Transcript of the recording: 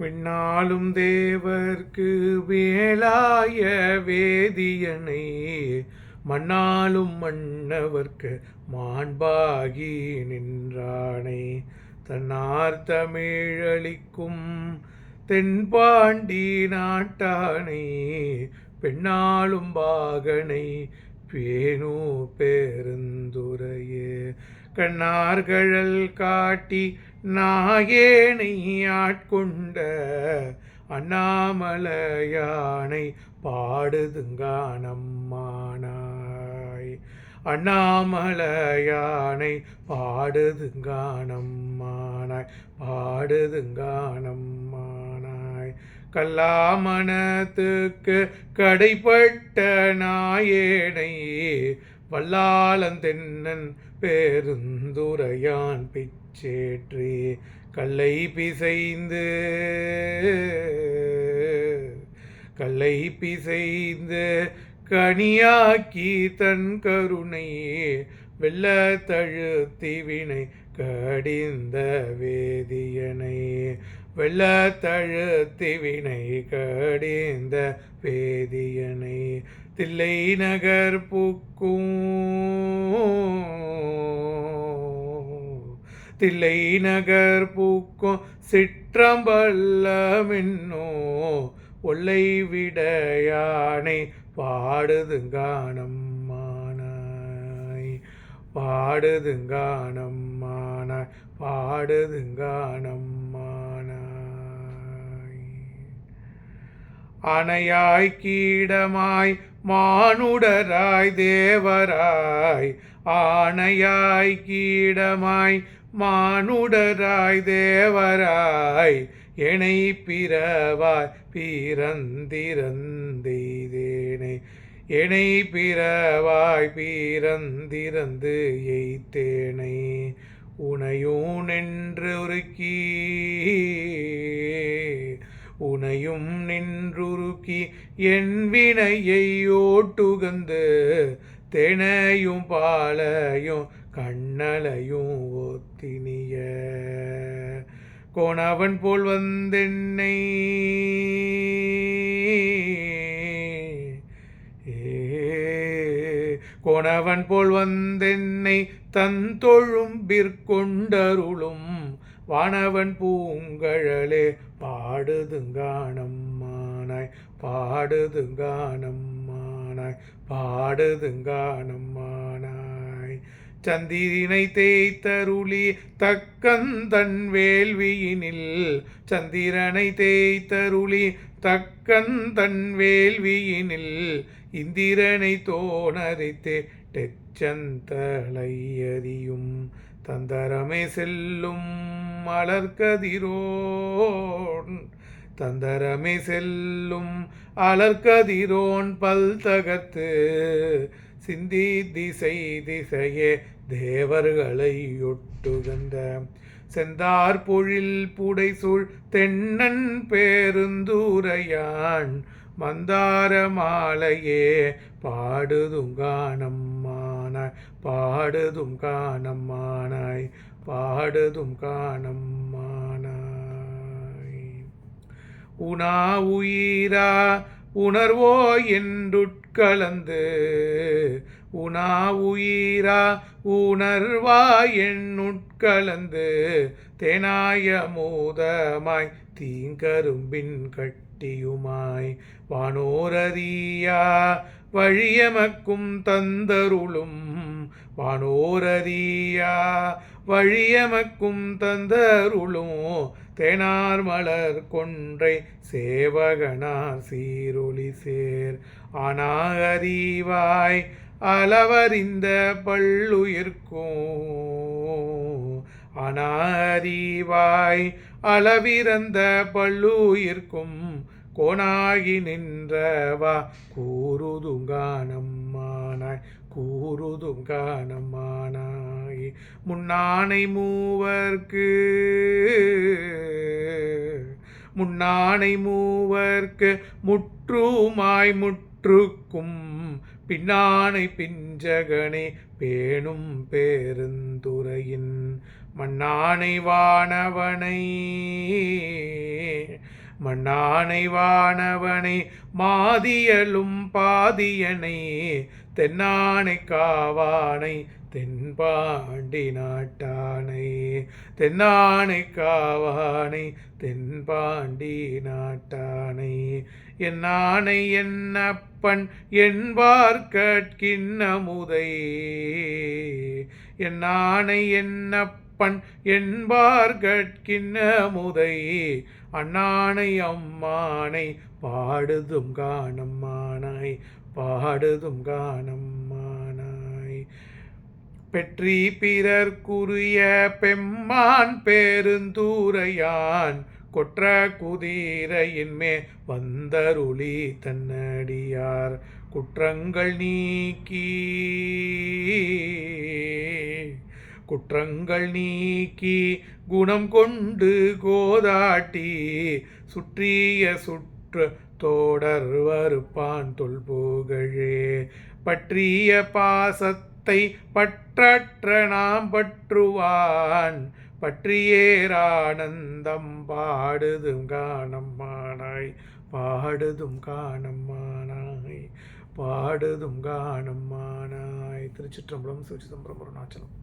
விண்ணாலும் தேவர்க்கு வேளாய வேதியனை மண்ணாலும் மன்னவர்க்கு மாண்பாகி நின்றானே. தன்னார் தமிழளிக்கும் தென்பாண்டி நாட்டானை பெண்ணாலும் பாகனை பேணு பேருந்துரையே கண்ணார்கழல் காட்டி நாயேனை ஆட்கொண்ட அண்ணாமலையானை பாடுதுங்கானம்மானாய். அண்ணாமலையானை பாடுதுங்கானம்மானாய் பாடுதுங்கானம்மானாய். கல்லாமணத்துக்கு கடைப்பட்ட நாயேனை வல்லாளந்தென்னன் பேருந்துரையான் கச்சேற்றி கல்லை பிசைந்து கல்லை பிசைந்து கனியாக்கி தன் கருணை வெள்ள தழுத்தி வினை கடிந்த வேதியனை வெள்ள தழுத்தி வினை கடிந்த வேதியனை தில்லை நகர் பூக்கும் தில்லை நகர் பூக்கும் சிற்றம்பல்லமின்னோ ஒல்லை விட யானை பாடுதுங்கானம்மானாய். பாடுதுங்கானம்மானாய் பாடுதுங்கானம்மானாய். அணையாய் கீடமாய் மானுடராய் தேவராய் ஆணையாய் கீடமாய் மானுடராய் தேவராய் எனை பிறவாய் பீரந்திரந்தெய்தேனை எனை பிறவாய் பிறந்திறந்து எய்த்தேனை உனையும் நின்றுருக்கி உனையும் நின்றுருக்கி என் வினையை ஓட்டுகந்து பாலையும் கண்ணலையும் ஒத்தினிய கோணவன் போல் வந்தென்னை. கோணவன் போல் வந்தென்னை தன் தொழும்பிற்கொண்டருளும் வானவன் பூங்கழலே பாடுதுங்கானம்மானாய் பாடுதுங்கானம்மானாய் பாடுதுங்கானம்மானாய். சந்திரினை தேய்த்தருளி தக்கந்தன் வேள்வியினில். சந்திரனை தேய்த்தருளி தக்கந்தன் வேள்வியினில். இந்திரனை தோணரித்தே டெச்சந்தளையறியும் தந்தரமே செல்லும் மலர்கதிரோன் தந்தரமே செல்லும் அலர்கதிரோன் பல் தகத்து சிந்தி திசை திசையே தேவர்களை ஒட்டுகந்த செந்தார் பொழில் புடைசூழ் தென்னன் பேருந்தூரையான். மந்தார மாலையே பாடுதும் காணம்மானாய் பாடுதும் காணம்மானாய் பாடுதும் காணம்மானாய் உனா உயிரா உணர்வோ என்றுட்கலந்து. உணா உயிரா உணர்வா எண்ணுட்கலந்து தேனாய மூதமாய் தீங்கரும்பின் கட்டியுமாய். வானோரதியா வழியமக்கும் தந்தருளும். வானோரதியா வழியமக்கும் தந்தருளும். தேனார் மலர் கொன்றை சேவகனார் சீருளி சேர். ஆனா அறிவாய் அளவறிந்த பள்ளுயிர்க்கும் அனாரிவாய் அளவிறந்த பள்ளுயிர்க்கும் கோணாகி நின்றவா கூறுதுங்கானம்மானாய் கூறுதுங்கானம்மானாய். முன்னானை மூவர்க்கு முன்னானை மூவர்க்கு முற்றுமாய் முற்று முற்றுக்கும் பின்னானை பிஞ்சகனே பேணும் பேருந்துரையின் மண்ணானை வானவனை. மண்ணானை வானவனை மாதியலும் பாதியனை தென்னானை காவானை தென்பாண்டி நாட்டானை தென்னானை காவானை தென்பாண்டி நாட்டானை. என்னானை என்னப்பன் என்பார் கற்கின்னமுதை என்னானை என்னப்பன் என்பார் கற்கின்னமுதை அண்ணானை அம்மானை பாடுதும் காணம்மானாய் பாடுதும் காணம் பெற்றி பிறர்க்குரிய பெம்மான் பெருந்தூரையான் கொற்ற குதிரையின்மே வந்தருளி தன்னடியார். குற்றங்கள் நீக்கி குற்றங்கள் நீக்கி குணம் கொண்டு கோதாட்டி சுற்றிய சுற்று தோடர் வருப்பான் தொல்புகழே. பற்றிய பாசத்தை பற்றற்ற நாம் பற்றுவான். பற்றியேரானந்தம் பாடுதும் காணம்மானாய் பாடுதும் காணம்மானாய் பாடுதும் காணம்மானாய் திருச்சிற்றம்பலம் சிவச்சிதம்பரம் அருணாச்சலம்.